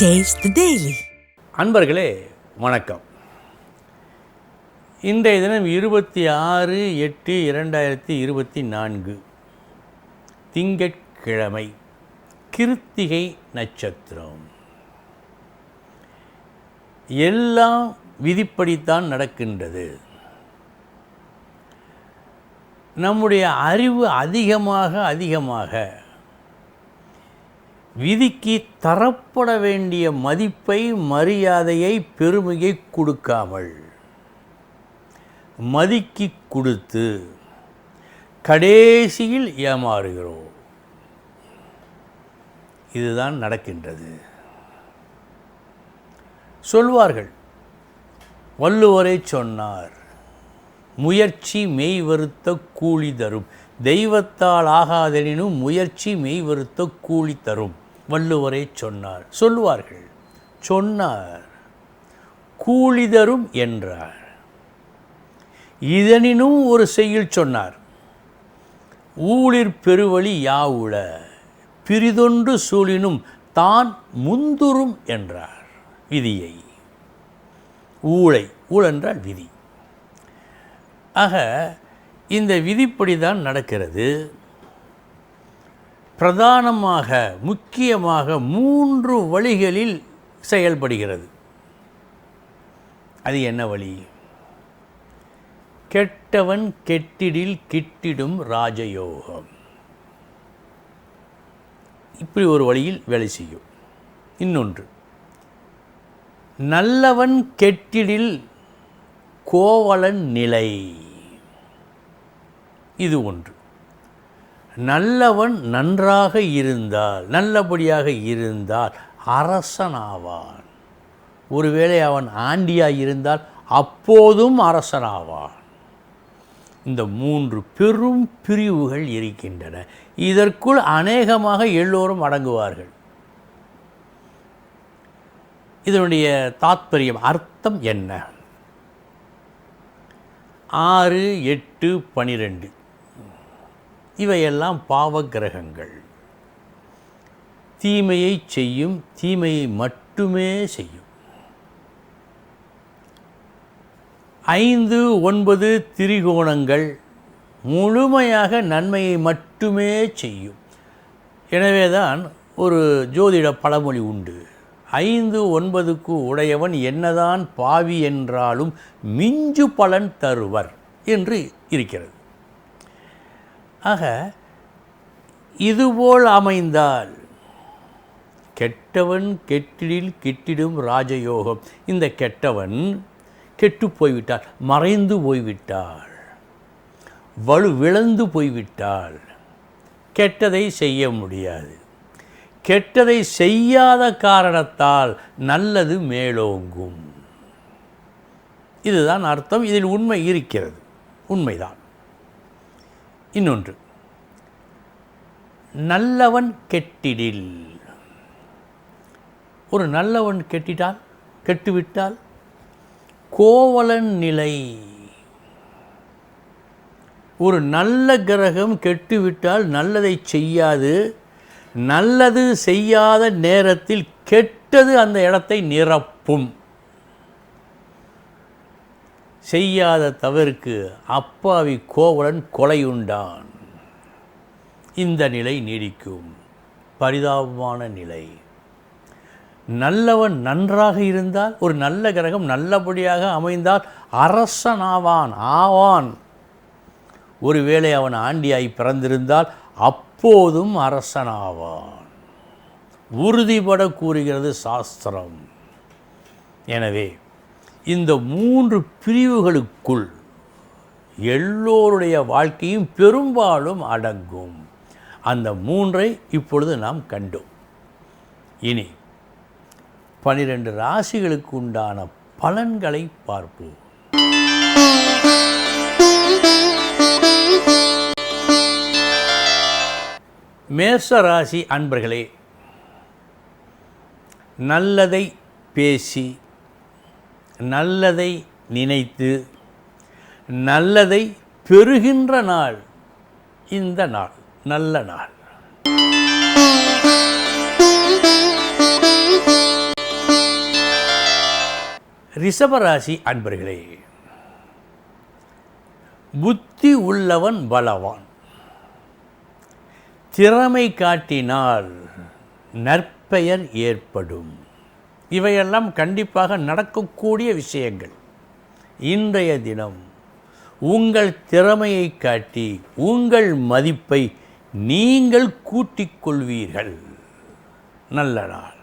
Taste அன்பர்களே வணக்கம். இன்றைய தினம் இருபத்தி ஆறு எட்டு இரண்டாயிரத்தி இருபத்தி நான்கு. திங்கட்கிழமை கிருத்திகை நட்சத்திரம். எல்லாம் விதிப்படித்தான் நடக்கின்றது. நம்முடைய அறிவு அதிகமாக அதிகமாக விதிக்கு தரப்பட வேண்டிய மதிப்பை மரியாதையை பெருமையை கொடுக்காமல். மதிக்கு கொடுத்து கடைசியில் ஏமாறுகிறோம். இதுதான் நடக்கின்றது. சொல்வார்கள் வள்ளுவரை சொன்னார் முயற்சி மெய் வருத்த கூலி தரும். தெய்வத்தால் ஆகாதெனினும் முயற்சி மெய் வருத்த கூலி தரும். வள்ளுவரை சொன்னார். சொல்லுவார்கள் சொன்னார் கூலிதரும் என்றார். இதனினும் ஒரு செய்யுள் சொன்னார் ஊழிற் பெருவழி யாவுள பிரிதொன்று சூழினும் தான் முந்துரும் என்றார். விதியை. ஊழை ஊழ் என்றால் விதி. ஆக இந்த விதிப்படி தான் நடக்கிறது. பிரதானமாக முக்கியமாக மூன்று வழிகளில் செயல்படுகிறது. அது என்ன வழி? கெட்டவன் கெட்டிடில் கிட்டிடும் ராஜயோகம். இப்படி ஒரு வழியில் வேலை செய்யும். இன்னொன்று நல்லவன் கெட்டிடில் கோவலன் நிலை. இது ஒன்று. நல்லவன் நன்றாக இருந்தால் நல்லபடியாக இருந்தால் அரசனாவான். ஒருவேளை அவன் ஆண்டியாக இருந்தால் அப்போதும் அரசனாவான். இந்த மூன்று பெரும் பிரிவுகள் இருக்கின்றன. இதற்குள் அநேகமாக எல்லோரும் அடங்குவார்கள். இதனுடைய தாத்பரியம் அர்த்தம் என்ன? ஆறு எட்டு பனிரெண்டு. இவையெல்லாம் பாவக்கிரகங்கள். தீமையை செய்யும் தீமையை மட்டுமே செய்யும். ஐந்து ஒன்பது திரிகோணங்கள் முழுமையாக நன்மையை மட்டுமே செய்யும். எனவே தான் ஒரு ஜோதிட பழமொழி உண்டு. ஐந்து ஒன்பதுக்கு உடையவன் என்னதான் பாவி என்றாலும் மிஞ்சு பலன் தருவர் என்று இருக்கிறது. ஆக இதுபோல் அமைந்தால் கெட்டவன் கெட்டிடில் கெட்டிடும் ராஜயோகம். இந்த கெட்டவன் கெட்டு போய்விட்டால் மறைந்து போய்விட்டாள். வலு விழந்து போய்விட்டால் கெட்டதை செய்ய முடியாது. கெட்டதை செய்யாத காரணத்தால் நல்லது மேலோங்கும். இதுதான் அர்த்தம். இதில் உண்மை இருக்கிறது. உண்மைதான். இன்னொன்று. நல்லவன் கெட்டிடில். ஒரு நல்லவன் கெட்டிட்டால் கெட்டுவிட்டால் கோவலன் நிலை. ஒரு நல்ல கிரகம் கெட்டுவிட்டால் நல்லதை செய்யாது. நல்லது செய்யாத நேரத்தில் கெட்டது அந்த இடத்தை நிரப்பும். செய்யாத தவறுக்கு அப்பாவி கோவலன் கொலையுண்டான். இந்த நிலை நீடிக்கும். பரிதாபமான நிலை. நல்லவன் நன்றாக இருந்தால் ஒரு நல்ல கிரகம் நல்லபடியாக அமைந்தால் அரசனாவான் ஆவான். ஒருவேளை அவன் ஆண்டியாய் பிறந்திருந்தால் அப்போதும் அரசனாவான். உறுதிபட கூறுகிறது சாஸ்திரம். எனவே இந்த மூன்று பிரிவுகளுக்குள் எல்லோருடைய வாழ்க்கையும் பெரும்பாலும் அடங்கும். அந்த மூன்றை இப்பொழுது நாம் கண்டோம். இனி பனிரெண்டு ராசிகளுக்கு உண்டான பலன்களை பார்ப்போம். மேச ராசி அன்பர்களே நல்லதை பேசி நல்லதை நினைத்து நல்லதை பெறுகின்ற நாள் இந்த நாள் நல்ல நாள். ரிஷபராசி அன்பர்களே புத்தி உள்ளவன் பலவான். திறமை காட்டினால் நற்பெயர் ஏற்படும். இவையெல்லாம் கண்டிப்பாக நடக்கக்கூடிய விஷயங்கள். இன்றைய தினம் உங்கள் திறமையை காட்டி உங்கள் மதிப்பை நீங்கள் கூட்டிக் கொள்வீர்கள். நல்ல நாள்.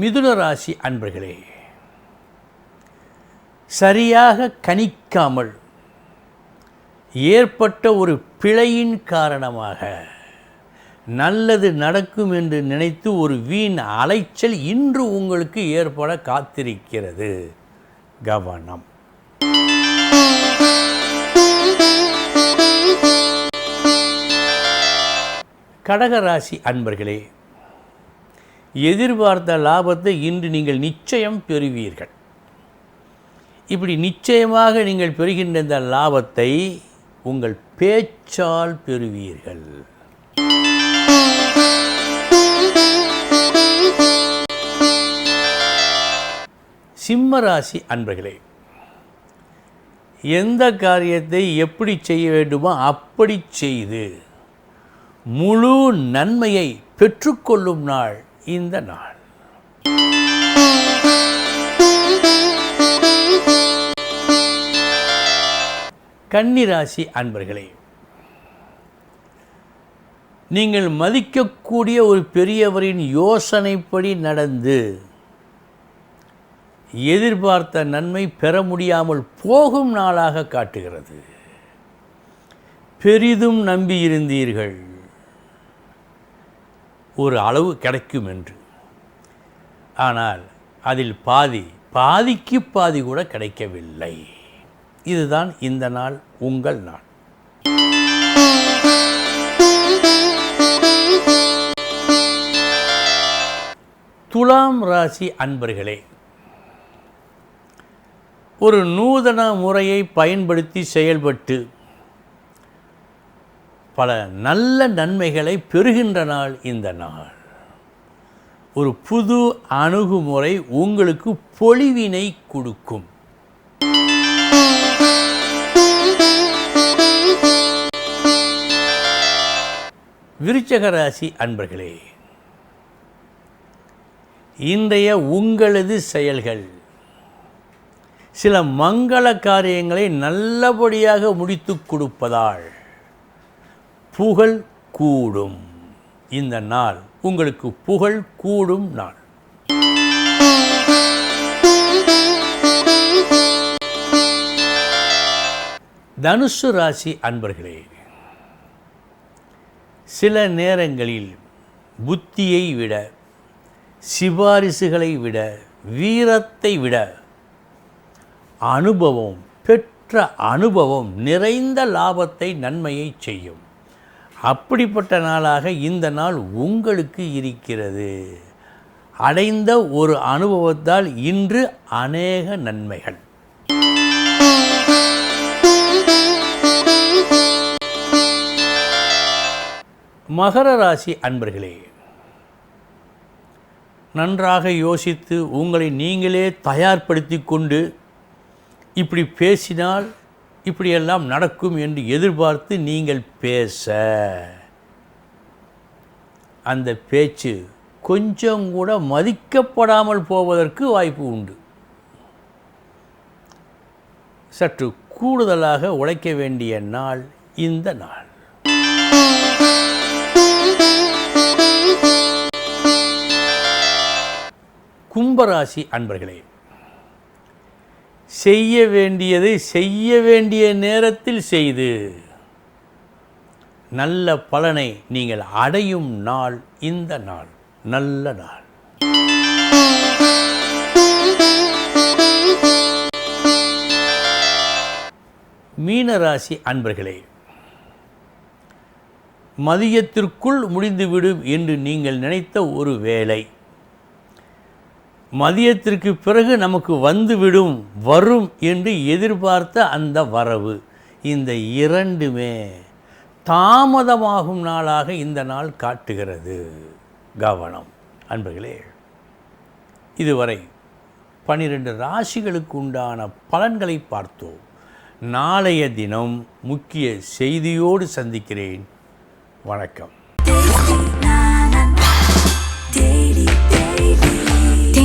மிதுன ராசி அன்பர்களே சரியாக கணிக்காமல் ஏற்பட்ட ஒரு பிழையின் காரணமாக நல்லது நடக்கும் என்று நினைத்து ஒரு வீண் அலைச்சல் இன்று உங்களுக்கு ஏற்பட காத்திருக்கிறது. கவனம். கடகராசி அன்பர்களே எதிர்பார்த்த லாபத்தை இன்று நீங்கள் நிச்சயம் பெறுவீர்கள். இப்படி நிச்சயமாக நீங்கள் பெறுகின்ற இந்த லாபத்தை உங்கள் பேச்சால் பெறுவீர்கள். சிம்மராசி அன்பர்களே எந்த காரியத்தை எப்படி செய்ய வேண்டுமோ அப்படி செய்து முழு நன்மையை பெற்றுக்கொள்ளும் நாள் இந்த நாள். கன்னிராசி அன்பர்களே நீங்கள் மதிக்கக்கூடிய ஒரு பெரியவரின் யோசனைப்படி நடந்து எதிர்பார்த்த நன்மை பெற முடியாமல் போகும் நாளாக காட்டுகிறது. பெரிதும் நம்பியிருந்தீர்கள் ஒரு அளவு கிடைக்கும் என்று. ஆனால் அதில் பாதி பாதிக்கு பாதி கூட கிடைக்கவில்லை. இதுதான் இந்த நாள் உங்கள் நாள். துலாம் ராசி அன்பர்களே ஒரு நூதன முறையை பயன்படுத்தி செயல்பட்டு பல நல்ல நன்மைகளை பெறுகின்ற நாள் இந்த நாள். ஒரு புது அணுகுமுறை உங்களுக்கு பொலிவினை கொடுக்கும். விருச்சக ராசி அன்பர்களே இன்றைய உங்களது செயல்கள். சில மங்கள காரியங்களை நல்லபடியாக முடித்து கொடுப்பதால் புகழ் கூடும். இந்த நாள் உங்களுக்கு புகழ் கூடும் நாள். தனுசு ராசி அன்பர்களே சில நேரங்களில் புத்தியை விட சிபாரிசுகளை விட வீரத்தை விட அனுபவம் பெற்ற அனுபவம் நிறைந்த லாபத்தை நன்மையை செய்யும். அப்படிப்பட்ட நாளாக இந்த நாள் உங்களுக்கு இருக்கிறது. அடைந்த ஒரு அனுபவத்தால் இன்று அநேக நன்மைகள். மகர ராசி அன்பர்களே நன்றாக யோசித்து உங்களை நீங்களே தயார்படுத்தி கொண்டு இப்படி பேசினால் இப்படியெல்லாம் நடக்கும் என்று எதிர்பார்த்து நீங்கள் பேச. அந்த பேச்சு கொஞ்சம் கூட மதிக்கப்படாமல் போவதற்கு வாய்ப்பு உண்டு. சற்று கூடுதலாக உழைக்க வேண்டிய நாள் இந்த நாள். கும்பராசி அன்பர்களே செய்ய வேண்டியதை செய்ய வேண்டிய நேரத்தில் செய்து நல்ல பலனை நீங்கள் அடையும் நாள் இந்த நாள் நல்ல நாள். மீனராசி அன்பர்களே மதியத்திற்குள் முடிந்துவிடும் என்று நீங்கள் நினைத்த ஒரு வேலை மதியத்திற்கு பிறகு நமக்கு வந்துவிடும் வரும் என்று எதிர்பார்த்த அந்த வரவு. இந்த இரண்டுமே தாமதமாகும் நாளாக இந்த நாள் காட்டுகிறது. கவனம். அன்பர்களே இதுவரை பனிரெண்டு ராசிகளுக்கு உண்டான பலன்களை பார்த்தோம். நாளைய தினம் முக்கிய செய்தியோடு சந்திக்கிறேன். வணக்கம்.